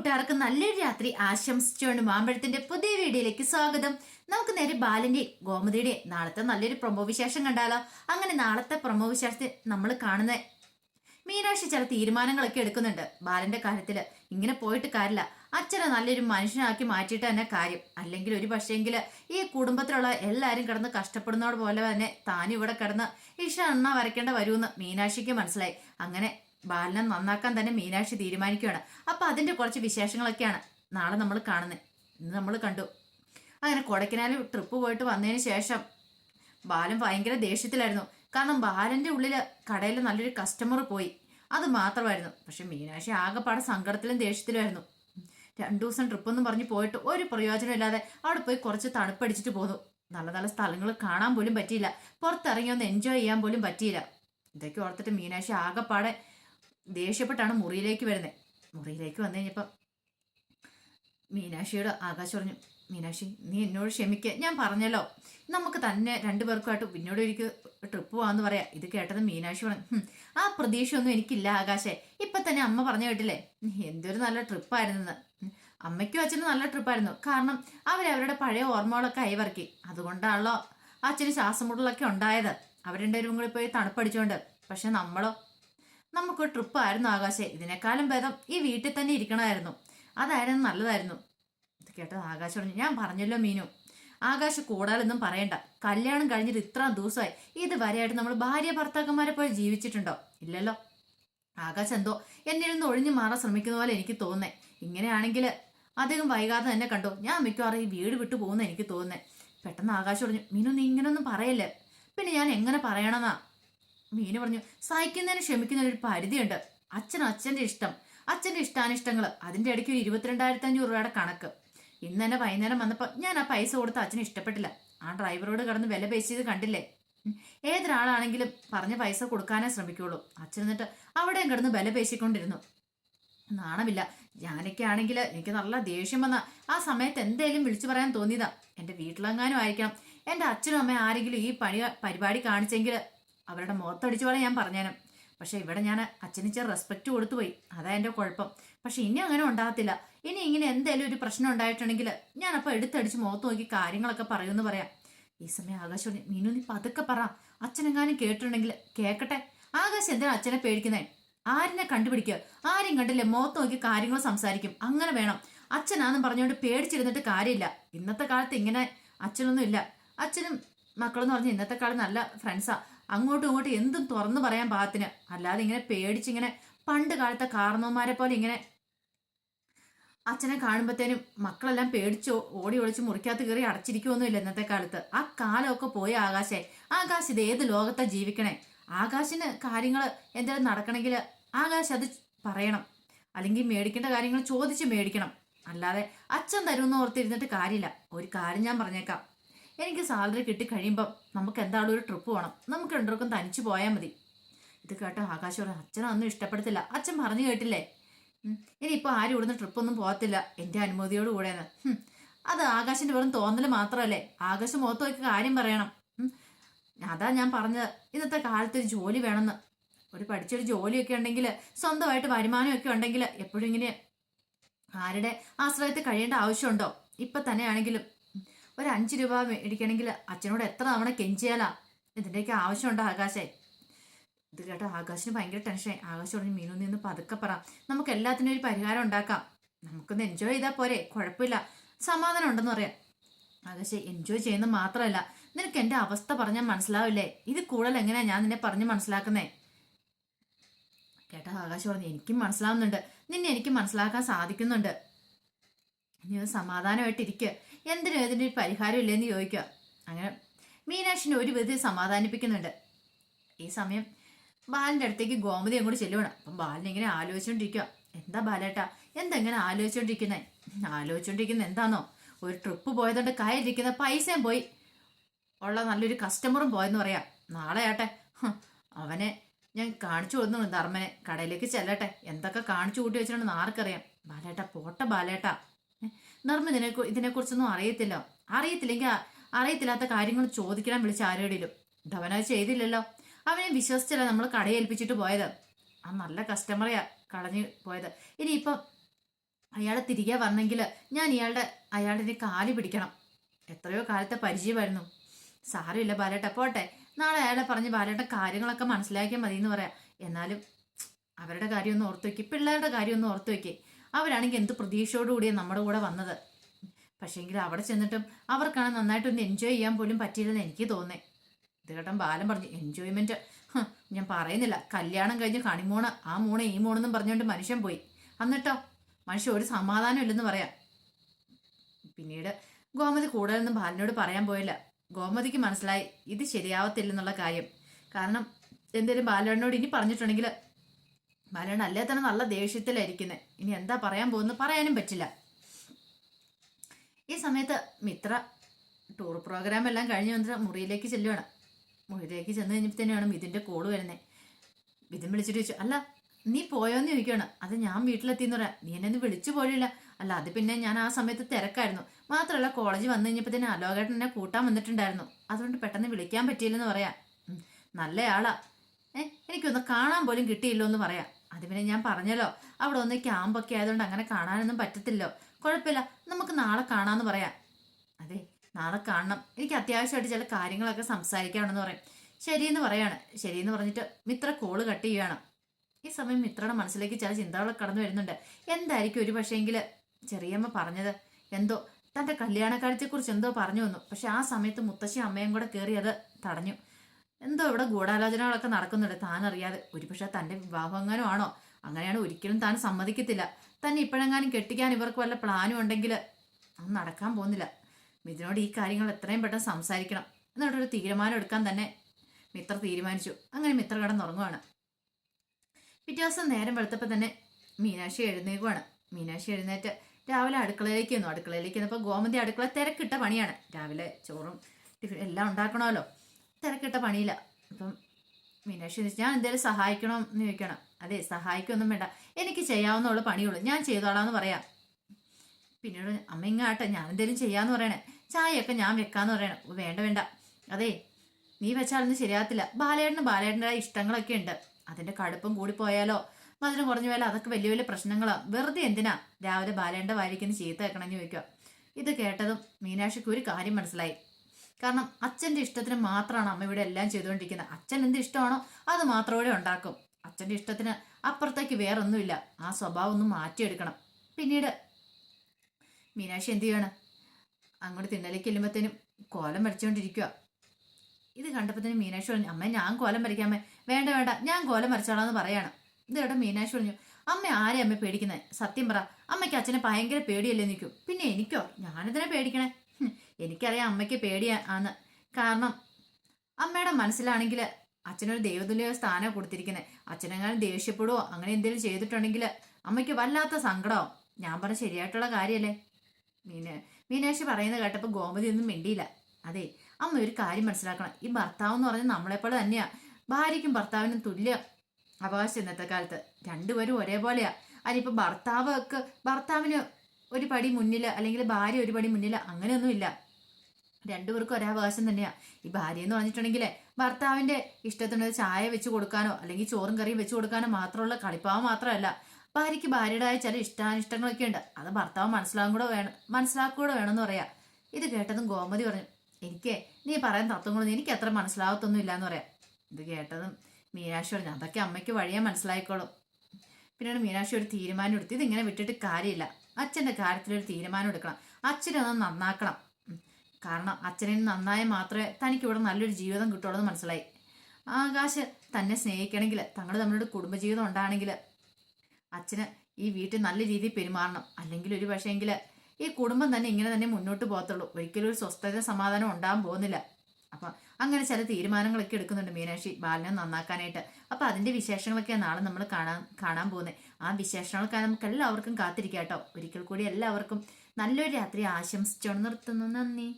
കൂട്ടുകാർക്ക് നല്ലൊരു രാത്രി ആശംസിച്ചുകൊണ്ട് മാമ്പഴത്തിന്റെ പുതിയ വീഡിയോയിലേക്ക് സ്വാഗതം. നമുക്ക് നേരെ ബാലന്റെ ഗോമതിയുടെ നാളത്തെ നല്ലൊരു പ്രൊമോ വിശേഷം കണ്ടാലോ? അങ്ങനെ നാളത്തെ പ്രൊമോ വിശേഷത്തിൽ നമ്മൾ കാണുന്ന മീനാക്ഷി ചില തീരുമാനങ്ങളൊക്കെ എടുക്കുന്നുണ്ട്. ബാലന്റെ കാര്യത്തിൽ ഇങ്ങനെ പോയിട്ട് കാര്യമില്ല. അച്ഛനെ നല്ലൊരു മനുഷ്യനാക്കി മാറ്റിയിട്ട് തന്നെ കാര്യം. അല്ലെങ്കിൽ ഒരു പക്ഷേങ്കിൽ ഈ കുടുംബത്തിലുള്ള എല്ലാവരും കിടന്ന് കഷ്ടപ്പെടുന്നതോട് പോലെ തന്നെ താനും ഇവിടെ കിടന്ന് ഇഷ അണ്ണ വരയ്ക്കേണ്ട വരുമെന്ന് മീനാക്ഷിക്ക് മനസ്സിലായി. അങ്ങനെ ബാലനെ നന്നാക്കാൻ തന്നെ മീനാക്ഷി തീരുമാനിക്കുകയാണ് അപ്പൊ അതിന്റെ കുറച്ച് വിശേഷങ്ങളൊക്കെയാണ് നാളെ നമ്മൾ കാണുന്നത് ഇന്ന് നമ്മൾ കണ്ടു. അങ്ങനെ കൊടക്കനാലിൽ ട്രിപ്പ് പോയിട്ട് വന്നതിന് ശേഷം ബാലൻ ഭയങ്കര ദേഷ്യത്തിലായിരുന്നു. കാരണം ബാലന്റെ ഉള്ളിൽ കടയിൽ നല്ലൊരു കസ്റ്റമർ പോയി. അത് മാത്രമായിരുന്നു. പക്ഷെ മീനാക്ഷി ആകെപ്പാടെ സങ്കടത്തിലും ദേഷ്യത്തിലുമായിരുന്നു. രണ്ടു ദിവസം ട്രിപ്പ് പറഞ്ഞ് പോയിട്ട് ഒരു പ്രയോജനമില്ലാതെ അവിടെ പോയി കുറച്ച് തണുപ്പടിച്ചിട്ട് പോന്നു. നല്ല നല്ല സ്ഥലങ്ങൾ കാണാൻ പോലും പറ്റിയില്ല. പുറത്തിറങ്ങി ഒന്ന് എൻജോയ് ചെയ്യാൻ പോലും പറ്റിയില്ല. ഇതൊക്കെ ഓർത്തിട്ട് മീനാക്ഷി ആകെപ്പാടെ ദേഷ്യപ്പെട്ടാണ് മുറിയിലേക്ക് വരുന്നത് മുറിയിലേക്ക് വന്നു കഴിഞ്ഞപ്പം മീനാക്ഷിയോട് ആകാശ് പറഞ്ഞു മീനാക്ഷി നീ എന്നോട് ക്ഷമിക്കുക ഞാൻ പറഞ്ഞല്ലോ. നമുക്ക് തന്നെ രണ്ടുപേർക്കുമായിട്ട് പിന്നോട് എനിക്ക് ട്രിപ്പ് പോകാമെന്ന് പറയാം. ഇത് കേട്ടത് മീനാക്ഷി പറഞ്ഞു "ഹും, ആ പ്രതീക്ഷയൊന്നും എനിക്കില്ല ആകാശേ. ഇപ്പൊ തന്നെ അമ്മ പറഞ്ഞു കേട്ടില്ലേ? എന്തൊരു നല്ല ട്രിപ്പായിരുന്നെന്ന്. അമ്മയ്ക്കും അച്ഛനും നല്ല ട്രിപ്പായിരുന്നു. കാരണം അവരവരുടെ പഴയ ഓർമ്മകളൊക്കെ അയവർക്കി അതുകൊണ്ടാണല്ലോ അച്ഛന് ശ്വാസമുട്ടലൊക്കെ ഉണ്ടായത്. അവർ രണ്ടുപേരും കൂടി പോയി തണുപ്പടിച്ചോണ്ട്. പക്ഷെ നമ്മളോ നമുക്ക് ട്രിപ്പ് ആയിരുന്നു ആകാശേ. ഇതിനേക്കാളും ഭേദം ഈ വീട്ടിൽ തന്നെ ഇരിക്കണമായിരുന്നു. അതായിരുന്നു നല്ലതായിരുന്നു. ഇത് കേട്ടത് ആകാശ് പറഞ്ഞു ഞാൻ പറഞ്ഞല്ലോ മീനു. ആകാശ് കൂടാലൊന്നും പറയണ്ട. കല്യാണം കഴിഞ്ഞിട്ട് ഇത്ര ദിവസമായി. ഇതുവരെയായിട്ട് നമ്മൾ ഭാര്യ ഭർത്താക്കന്മാരെ പോലെ ജീവിച്ചിട്ടുണ്ടോ? ഇല്ലല്ലോ. ആകാശ് എന്തോ എന്നിൽ നിന്ന് ഒഴിഞ്ഞു മാറാൻ ശ്രമിക്കുന്ന പോലെ എനിക്ക് തോന്നേ ഇങ്ങനെയാണെങ്കിൽ അധികം വൈകാതെ തന്നെ കണ്ടോ? ഞാൻ മിക്കവാറും ഈ വീട് വിട്ടു പോകുന്ന എനിക്ക് തോന്നുന്നേ. പെട്ടെന്ന് ആകാശ് പറഞ്ഞു മീനു നീ ഇങ്ങനൊന്നും പറയല്ലേ? പിന്നെ ഞാൻ എങ്ങനെ പറയണമെന്നാ? മീനു പറഞ്ഞു സഹിക്കുന്നതിന് ക്ഷമിക്കുന്നതിന് ഒരു പരിധിയുണ്ട്. അച്ഛൻ അച്ഛന്റെ ഇഷ്ടം. അച്ഛന്റെ ഇഷ്ടാനിഷ്ടങ്ങൾ. അതിന്റെ ഇടയ്ക്ക് ഒരു ഇരുപത്തിരണ്ടായിരത്തി അഞ്ഞൂറ് രൂപയുടെ കണക്ക്. ഇന്ന് തന്നെ വൈകുന്നേരം വന്നപ്പോൾ ഞാൻ ആ പൈസ കൊടുത്ത് അച്ഛന് ഇഷ്ടപ്പെട്ടില്ല. ആ ഡ്രൈവറോട് കടന്ന് വില പേശിയത് കണ്ടില്ലേ. ഏതൊരാളാണെങ്കിലും പറഞ്ഞ പൈസ കൊടുക്കാനേ ശ്രമിക്കുള്ളൂ. അച്ഛൻ എന്നിട്ട് അവിടെയും കിടന്ന് വില പേശിക്കൊണ്ടിരുന്നു. നാണമില്ല. ഞാനൊക്കെ ആണെങ്കിൽ എനിക്ക് നല്ല ദേഷ്യം വന്ന ആ സമയത്ത് എന്തേലും വിളിച്ചു പറയാൻ തോന്നിയതാ. എന്റെ വീട്ടിലെങ്ങാനും ആയിരിക്കണം. എന്റെ അച്ഛനും അമ്മയും ആരെങ്കിലും ഈ പണി പരിപാടി കാണിച്ചെങ്കിൽ അവരുടെ മുഖത്തടിച്ചു പോലെ ഞാൻ പറഞ്ഞേനും. പക്ഷെ ഇവിടെ ഞാൻ അച്ഛനിച്ച റെസ്പെക്റ്റ് കൊടുത്തു പോയി. അതാ എന്റെ കുഴപ്പം. പക്ഷെ ഇനി അങ്ങനെ ഉണ്ടാകത്തില്ല. ഇനി ഇങ്ങനെ എന്തെങ്കിലും ഒരു പ്രശ്നം ഉണ്ടായിട്ടുണ്ടെങ്കിൽ ഞാൻ അപ്പൊ എടുത്തടിച്ച് മുഖത്ത് നോക്കി കാര്യങ്ങളൊക്കെ പറയുമെന്ന് പറയാം. ഈ സമയം ആകാശ് മീനു നീ പതുക്കെ പറ. അച്ഛനെങ്ങാനും കേട്ടിട്ടുണ്ടെങ്കിൽ കേക്കട്ടെ. ആകാശ് എന്തിനാ അച്ഛനെ പേടിക്കുന്നേ? ആരിനെ കണ്ടുപിടിക്കുക ആരും കണ്ടില്ലേ മുഖത്ത് നോക്കി കാര്യങ്ങൾ സംസാരിക്കും? അങ്ങനെ വേണം. അച്ഛനാന്നും പറഞ്ഞുകൊണ്ട് പേടിച്ചിരുന്നിട്ട് കാര്യമില്ല. ഇന്നത്തെ കാലത്ത് ഇങ്ങനെ അച്ഛനൊന്നും ഇല്ല. അച്ഛനും മക്കളെന്ന് പറഞ്ഞ ഇന്നത്തെ കാലം നല്ല ഫ്രണ്ട്സാ അങ്ങോട്ടും ഇങ്ങോട്ടും എന്തും തുറന്നു പറയാൻ പാകത്തിന്. അല്ലാതെ ഇങ്ങനെ പേടിച്ചിങ്ങനെ പണ്ട് കാലത്തെ കാർന്നോന്മാരെ പോലെ ഇങ്ങനെ അച്ഛനെ കാണുമ്പോഴത്തേനും മക്കളെല്ലാം പേടിച്ചോ ഓടി ഒളിച്ച് മുറിക്കകത്ത് കയറി അടച്ചിരിക്കുമൊന്നുമില്ല ഇന്നത്തെ കാലത്ത്. ആ കാലമൊക്കെ പോയ ആകാശേ. ആകാശ് ഇത് ഏത് ലോകത്താ ജീവിക്കണേ? ആകാശിന് കാര്യങ്ങൾ എന്തെങ്കിലും നടക്കണമെങ്കിൽ ആകാശ് അത് പറയണം. അല്ലെങ്കിൽ മേടിക്കേണ്ട കാര്യങ്ങൾ ചോദിച്ച് മേടിക്കണം. അല്ലാതെ അച്ഛൻ തരുമെന്ന് ഓർത്തിരുന്നിട്ട് കാര്യമില്ല. ഒരു കാര്യം ഞാൻ പറഞ്ഞേക്കാം. എനിക്ക് സാലറി കിട്ടി കഴിയുമ്പം നമുക്ക് എന്താണോ ഒരു ട്രിപ്പ് പോകണം നമുക്ക് രണ്ടുപേർക്കും തനിച്ചു പോയാൽ മതി. ഇത് കേട്ട ആകാശോട് അച്ഛനൊന്നും ഇഷ്ടപ്പെടുത്തില്ല. അച്ഛൻ പറഞ്ഞു കേട്ടില്ലേ? ഇനി ഇനിയിപ്പോൾ ആരും ഇവിടുന്ന് ട്രിപ്പൊന്നും പോകത്തില്ല. എന്റെ അനുമതിയോട് കൂടെയെന്ന് അത് ആകാശിന്റെ വെറും തോന്നൽ മാത്രമല്ലേ? ആകാശ് മുഖത്ത് നോക്കി കാര്യം പറയണം. അതാ ഞാൻ പറഞ്ഞത്. ഇന്നത്തെ കാലത്ത് ഒരു ജോലി വേണമെന്ന്. ഒരു പഠിച്ചൊരു ജോലിയൊക്കെ ഉണ്ടെങ്കിൽ സ്വന്തമായിട്ട് വരുമാനമൊക്കെ ഉണ്ടെങ്കിൽ എപ്പോഴും ഇങ്ങനെ ആരുടെ ആശ്രയത്തിൽ കഴിയേണ്ട ആവശ്യമുണ്ടോ? ഇപ്പൊ തന്നെയാണെങ്കിലും ഒരു അഞ്ച് രൂപ മേടിക്കണമെങ്കിൽ അച്ഛനോട് എത്ര തവണ കെഞ്ചിയാലാ? ഇതിന്റെയൊക്കെ ആവശ്യമുണ്ടോ ആകാശേ? ഇത് കേട്ടോ ആകാശിന് ഭയങ്കര ടെൻഷൻ ആകാശം പറഞ്ഞു മീനു നിന്ന് പതുക്കെ പറ. നമുക്ക് എല്ലാത്തിനും ഒരു പരിഹാരം ഉണ്ടാക്കാം. നമുക്കൊന്ന് എൻജോയ് ചെയ്താൽ പോരെ. കുഴപ്പമില്ല. സമാധാനം ഉണ്ടെന്ന് പറയാം. ആകാശേ എൻജോയ് ചെയ്യുന്നത് മാത്രമല്ല. നിനക്ക് എന്റെ അവസ്ഥ പറഞ്ഞാൽ മനസ്സിലാവില്ലേ? ഇത് കൂടുതൽ എങ്ങനെയാ ഞാൻ നിന്നെ പറഞ്ഞ് മനസ്സിലാക്കുന്നേ? കേട്ടോ ആകാശ് പറഞ്ഞു എനിക്കും മനസ്സിലാവുന്നുണ്ട്. നിന്നെ എനിക്ക് മനസ്സിലാക്കാൻ സാധിക്കുന്നുണ്ട്. നീ ഒന്ന് സമാധാനമായിട്ട് എന്തിനും ഇതിന്റെ ഒരു പരിഹാരം ഇല്ലെന്ന് ചോദിക്കുക. അങ്ങനെ മീനാക്ഷിനെ ഒരു വിധത്തിൽ സമാധാനിപ്പിക്കുന്നുണ്ട്. ഈ സമയം ബാലിന്റെ അടുത്തേക്ക് ഗോമതി അങ്ങോട്ട് ചെല്ലുവാണ്. അപ്പം ബാലൻ ആലോചിച്ചുകൊണ്ടിരിക്കുക എന്താ ബാലേട്ടാ? എന്തെങ്ങനെ ആലോചിച്ചോണ്ടിരിക്കുന്നേ? ആലോചിച്ചുകൊണ്ടിരിക്കുന്നത് എന്താണോ ഒരു ട്രിപ്പ് പോയതുകൊണ്ട് കയ്യിലിരിക്കുന്ന പൈസയും പോയി. ഉള്ള നല്ലൊരു കസ്റ്റമറും പോയെന്ന് പറയാം. നാളെ ആട്ടെ. അവനെ ഞാൻ കാണിച്ചു കൊടുക്കുന്നു ധർമ്മനെ. കടയിലേക്ക് ചെല്ലട്ടെ. എന്തൊക്കെ കാണിച്ചു കൂട്ടി വെച്ചിട്ടുണ്ടെന്ന് ആർക്കറിയാം. ബാലേട്ട പോട്ടെ ബാലേട്ട. ധർമ്മ ഇതിനെ ഇതിനെക്കുറിച്ചൊന്നും അറിയത്തില്ല. അറിയത്തില്ലെങ്കിൽ അറിയത്തില്ലാത്ത കാര്യങ്ങൾ ചോദിക്കണം വിളിച്ച് ആരോടിലും. ധവനത് ചെയ്തില്ലല്ലോ. അവനെ വിശ്വസിച്ചല്ല നമ്മൾ കടയേൽപ്പിച്ചിട്ട് പോയത്. ആ നല്ല കസ്റ്റമറെയാ കളഞ്ഞു പോയത്. ഇനിയിപ്പം അയാളെ തിരികെ വന്നെങ്കിൽ ഞാൻ ഇയാളുടെ അയാളുടെ കാൽ പിടിക്കണം. എത്രയോ കാലത്തെ പരിചയമായിരുന്നു. സാരമില്ല ബാലേട്ട പോട്ടെ. നാളെ അയാളെ പറഞ്ഞ് ബാലേട്ട കാര്യങ്ങളൊക്കെ മനസ്സിലാക്കിയാൽ മതി എന്ന് പറയാം. എന്നാലും അവരുടെ കാര്യം ഒന്ന് ഓർത്ത് വെക്കി. പിള്ളേരുടെ കാര്യം ഒന്ന് ഓർത്ത് വെക്കി. അവരാണെങ്കിൽ എന്ത് പ്രതീക്ഷയോടുകൂടിയാണ് നമ്മുടെ കൂടെ വന്നത്? പക്ഷേങ്കിൽ അവിടെ ചെന്നിട്ടും അവർക്കാണ് നന്നായിട്ടൊന്ന് എൻജോയ് ചെയ്യാൻ പോലും പറ്റിയില്ലെന്ന് എനിക്ക് തോന്നേ. ഇത് കേട്ടൻ ബാലൻ പറഞ്ഞു എൻജോയ്മെന്റ് ഞാൻ പറയുന്നില്ല. കല്യാണം കഴിഞ്ഞ് കണിമൂണ് ആ മൂണ് ഈ മോണെന്നും പറഞ്ഞുകൊണ്ട് മനുഷ്യൻ പോയി. എന്നിട്ടോ? മനുഷ്യൻ ഒരു സമാധാനം ഇല്ലെന്ന് പറയാം. പിന്നീട് ഗോമതി കൂടുതലൊന്നും ബാലനോട് പറയാൻ പോയില്ല. ഗോമതിക്ക് മനസ്സിലായി ഇത് ശരിയാവത്തില്ലെന്നുള്ള കാര്യം. കാരണം എന്തേലും ബാലനോട് ഇനി പറഞ്ഞിട്ടുണ്ടെങ്കിൽ ബാലൻ അല്ലേ തന്നെ നല്ല ദേഷ്യത്തിലായിരിക്കുന്നത് ഇനി എന്താ പറയാൻ പോകുന്നത് പറയാനും പറ്റില്ല. ഈ സമയത്ത് മിത്ര ടൂർ പ്രോഗ്രാം എല്ലാം കഴിഞ്ഞ് വന്നിട്ട് മുറിയിലേക്ക് ചെല്ലുവാണ്. മുറിയിലേക്ക് ചെന്ന് കഴിഞ്ഞപ്പോഴത്തേനാണ് മിഥുന്റെ കോൾ വരുന്നത് മിഥുൻ വിളിച്ചിട്ട് ചോദിച്ചു അല്ല നീ പോയോന്ന് ചോദിക്കുകയാണ് അത് ഞാൻ വീട്ടിലെത്തിയെന്ന് പറയാം. നീ എന്നെ ഒന്ന് വിളിച്ചു പോലില്ല. അല്ല അത് പിന്നെ ഞാൻ ആ സമയത്ത് തിരക്കായിരുന്നു. മാത്രമല്ല കോളേജ് വന്നു തന്നെ അലോകേട്ടൻ എന്നെ കൂട്ടാൻ വന്നിട്ടുണ്ടായിരുന്നു. അതുകൊണ്ട് പെട്ടെന്ന് വിളിക്കാൻ പറ്റിയില്ലെന്ന് പറയാം. നല്ലയാളാ. ഏ എനിക്കൊന്ന് കാണാൻ പോലും കിട്ടിയില്ലോ എന്ന് പറയാം. അത് പിന്നെ ഞാൻ പറഞ്ഞല്ലോ അവിടെ ഒന്ന് ക്യാമ്പൊക്കെ ആയതുകൊണ്ട് അങ്ങനെ കാണാനൊന്നും പറ്റത്തില്ലോ. കുഴപ്പമില്ല നമുക്ക് നാളെ കാണാമെന്ന് പറയാം. അതെ നാളെ കാണണം. എനിക്ക് അത്യാവശ്യമായിട്ട് ചില കാര്യങ്ങളൊക്കെ സംസാരിക്കാണെന്ന് പറയും. ശരിയെന്ന് പറയാണ്. ശരിയെന്ന് പറഞ്ഞിട്ട് മിത്ര കോൾ കട്ട് ചെയ്യുകയാണ് ഈ സമയം മിത്രയുടെ മനസ്സിലേക്ക് ചില ചിന്തകളൊക്കെ കടന്നു വരുന്നുണ്ട്. എന്തായിരിക്കും ഒരു പക്ഷേങ്കിൽ ചെറിയമ്മ പറഞ്ഞത് എന്തോ തന്റെ കല്യാണക്കാര്യത്തെക്കുറിച്ച് എന്തോ പറഞ്ഞു വന്നു. പക്ഷെ ആ സമയത്ത് മുത്തശ്ശി അമ്മയും കൂടെ കയറി അത് തടഞ്ഞു. എന്തോ ഇവിടെ ഗൂഢാലോചനകളൊക്കെ നടക്കുന്നുണ്ട്. താൻ അറിയാതെ ഒരുപക്ഷെ തന്റെ വിവാഹം എങ്ങാനും ആണോ അങ്ങനെയാണ് ഒരിക്കലും താൻ സമ്മതിക്കത്തില്ല. തന്നെ ഇപ്പോഴെങ്ങാനും കെട്ടിക്കാൻ ഇവർക്ക് വല്ല പ്ലാനും ഉണ്ടെങ്കിൽ അത് നടക്കാൻ പോകുന്നില്ല. മിഥുനോട് ഈ കാര്യങ്ങൾ എത്രയും പെട്ടെന്ന് സംസാരിക്കണം. എന്നിട്ടൊരു തീരുമാനം എടുക്കാൻ തന്നെ മിത്ര തീരുമാനിച്ചു. അങ്ങനെ മിത്ര കിടന്നുറങ്ങുവാണ്. പിറ്റേ ദിവസം നേരം വെളുത്തപ്പോൾ തന്നെ മീനാക്ഷി എഴുന്നേക്കുവാണ്. മീനാക്ഷി എഴുന്നേറ്റ് രാവിലെ അടുക്കളയിലേക്ക് വന്നു അടുക്കളയിലേക്ക് വന്നപ്പോൾ ഗോമതി അടുക്കള തിരക്കിട്ട പണിയാണ്. രാവിലെ ചോറും ടിഫിൻ എല്ലാം ഉണ്ടാക്കണമല്ലോ. തിരക്കിട്ട പണിയില്ല. അപ്പം മീനാക്ഷി ഞാൻ എന്തെങ്കിലും സഹായിക്കണം എന്ന് ചോദിക്കണം. അതെ സഹായിക്കൊന്നും വേണ്ട. എനിക്ക് ചെയ്യാവുന്നുള്ള പണിയുള്ളൂ. ഞാൻ ചെയ്തോളാന്ന് പറയാം. പിന്നീട് അമ്മ ഇങ്ങാട്ടെ ഞാൻ എന്തെങ്കിലും ചെയ്യാന്ന് പറയണേ. ചായയൊക്കെ ഞാൻ വെക്കാന്ന് പറയണേ. വേണ്ട വേണ്ട. അതെ നീ വെച്ചാലൊന്നും ശരിയാകത്തില്ല. ബാലേട്ടന് ബാലേട്ടന്റെ ഇഷ്ടങ്ങളൊക്കെ ഉണ്ട്. അതിന്റെ കടുപ്പം കൂടിപ്പോയാലോ? മധുരം കുറഞ്ഞു പോയാലോ അതൊക്കെ വലിയ വലിയ പ്രശ്നങ്ങളാണ് വെറുതെ എന്തിനാ രാവിലെ ബാലേട്ടന്റെ വാരിക്കുന്ന ചീത്ത വെക്കണമെന്ന് ചോദിക്കുക ഇത് കേട്ടതും മീനാക്ഷിക്ക് ഒരു കാര്യം മനസ്സിലായി. കാരണം അച്ഛന്റെ ഇഷ്ടത്തിന് മാത്രമാണ് അമ്മ ഇവിടെ എല്ലാം ചെയ്തുകൊണ്ടിരിക്കുന്നത്. അച്ഛൻ എന്ത് ഇഷ്ടമാണോ അത് മാത്രമേ ഉണ്ടാക്കും. അച്ഛന്റെ ഇഷ്ടത്തിന് അപ്പുറത്തേക്ക് വേറൊന്നുമില്ല. ആ സ്വഭാവം ഒന്ന് മാറ്റിയെടുക്കണം. പിന്നീട് മീനാക്ഷി എന്ത് ചെയ്യാണ് അങ്ങോട്ട് തിന്നലേക്ക് ചെല്ലുമ്പോഴത്തേനും കോലം വരച്ചുകൊണ്ടിരിക്കുക ഇത് കണ്ടപ്പോൾ മീനാക്ഷി പറഞ്ഞു അമ്മ ഞാൻ കോലം വരയ്ക്കാമേ വേണ്ട വേണ്ട. ഞാൻ കോലം വരച്ചോളാന്ന് പറയാണ്. കേട്ടോ മീനാക്ഷി പറഞ്ഞു അമ്മ ആരെയും അമ്മ പേടിക്കുന്നത് സത്യം പറ. അമ്മയ്ക്ക് അച്ഛനെ ഭയങ്കര പേടിയല്ലേ നിൽക്കും. പിന്നെ എനിക്കോ? ഞാനിതിനെ പേടിക്കണേ? എനിക്കറിയാം അമ്മയ്ക്ക് പേടിയാ ആന്ന്. കാരണം അമ്മയുടെ മനസ്സിലാണെങ്കിൽ അച്ഛനൊരു ദൈവതുല്യ സ്ഥാനം കൊടുത്തിരിക്കുന്നത് അച്ഛനെങ്ങാനും ദേഷ്യപ്പെടുവോ അങ്ങനെ എന്തെങ്കിലും ചെയ്തിട്ടുണ്ടെങ്കിൽ അമ്മയ്ക്ക് വല്ലാത്ത സങ്കടമാവും ഞാൻ പറഞ്ഞ ശരിയായിട്ടുള്ള കാര്യമല്ലേ മീന മീനാക്ഷി പറയുന്നത് കേട്ടപ്പോൾ ഗോമതി ഒന്നും മിണ്ടിയില്ല. അതെ അമ്മ ഒരു കാര്യം മനസ്സിലാക്കണം. ഈ ഭർത്താവ് എന്ന് പറഞ്ഞാൽ നമ്മളെപ്പോലെ തന്നെയാ. ഭാര്യയ്ക്കും ഭർത്താവിനും തുല്യ അവകാശം ഇന്നത്തെ കാലത്ത്. രണ്ടുപേരും ഒരേപോലെയാ. അതിനിപ്പോൾ ഭർത്താവ് ഒക്കെ ഭർത്താവിന് ഒരു പടി മുന്നിൽ അല്ലെങ്കിൽ ഭാര്യ ഒരു പടി മുന്നിൽ അങ്ങനെയൊന്നുമില്ല. രണ്ടുപേർക്കും ഒരേ അവകാശം തന്നെയാ. ഈ ഭാര്യ എന്ന് പറഞ്ഞിട്ടുണ്ടെങ്കിൽ ഭർത്താവിന്റെ ഇഷ്ടത്തിന് ഒരു ചായ വെച്ച് കൊടുക്കാനോ അല്ലെങ്കിൽ ചോറും കറിയും വെച്ച് കൊടുക്കാനോ മാത്രമുള്ള കളിപ്പാവ് മാത്രമല്ല ഭാര്യയ്ക്ക് ഭാര്യയുടേതായ ചില ഇഷ്ടാനിഷ്ടങ്ങളൊക്കെ ഉണ്ട്. അത് ഭർത്താവ് മനസ്സിലാകും കൂടെ വേണം മനസ്സിലാക്കൂടെ വേണമെന്ന് പറയാ. ഇത് കേട്ടതും ഗോമതി പറഞ്ഞു എനിക്ക് നീ പറയാൻ തത്വങ്ങളൊന്നും എനിക്ക് അത്ര മനസ്സിലാകത്തൊന്നും ഇല്ലാന്ന് പറയാം. ഇത് കേട്ടതും മീനാക്ഷി പറഞ്ഞു അതൊക്കെ അമ്മയ്ക്ക് വഴിയെ മനസ്സിലായിക്കോളും. പിന്നീട് മീനാക്ഷി ഒരു തീരുമാനം എടുത്തു ഇതിങ്ങനെ വിട്ടിട്ട് കാര്യമില്ല. അച്ഛന്റെ കാര്യത്തിലൊരു തീരുമാനം എടുക്കണം. അച്ഛനെ ഒന്ന് നന്നാക്കണം. കാരണം അച്ഛനെ നന്നായി മാത്രമേ തനിക്ക് ഇവിടെ നല്ലൊരു ജീവിതം കിട്ടുള്ളൂ എന്ന് മനസ്സിലായി. ആകാശ് തന്നെ സ്നേഹിക്കണമെങ്കിൽ തങ്ങൾ തമ്മിലൊരു കുടുംബജീവിതം ഉണ്ടാണെങ്കിൽ അച്ഛന് ഈ വീട്ടിൽ നല്ല രീതിയിൽ പെരുമാറണം. അല്ലെങ്കിൽ ഒരു പക്ഷേങ്കിൽ ഈ കുടുംബം തന്നെ ഇങ്ങനെ തന്നെ മുന്നോട്ട് പോകത്തുള്ളൂ. ഒരിക്കലും ഒരു സ്വസ്ഥത സമാധാനം ഉണ്ടാകാൻ പോകുന്നില്ല. അപ്പം അങ്ങനെ ചില തീരുമാനങ്ങളൊക്കെ എടുക്കുന്നുണ്ട് മീനാക്ഷി. ബാലനെ നന്നാക്കാനായിട്ട്. അപ്പം അതിന്റെ വിശേഷങ്ങളൊക്കെ നാളെ നമ്മൾ കാണാൻ കാണാൻ പോകുന്നത് ആ വിശേഷങ്ങളൊക്കെ നമുക്ക് എല്ലാവർക്കും കാത്തിരിക്കാം കേട്ടോ. ഒരിക്കൽ കൂടി എല്ലാവർക്കും നല്ലൊരു രാത്രി ആശംസിച്ചോണ്ട് നിർത്തുന്നു. നന്ദി.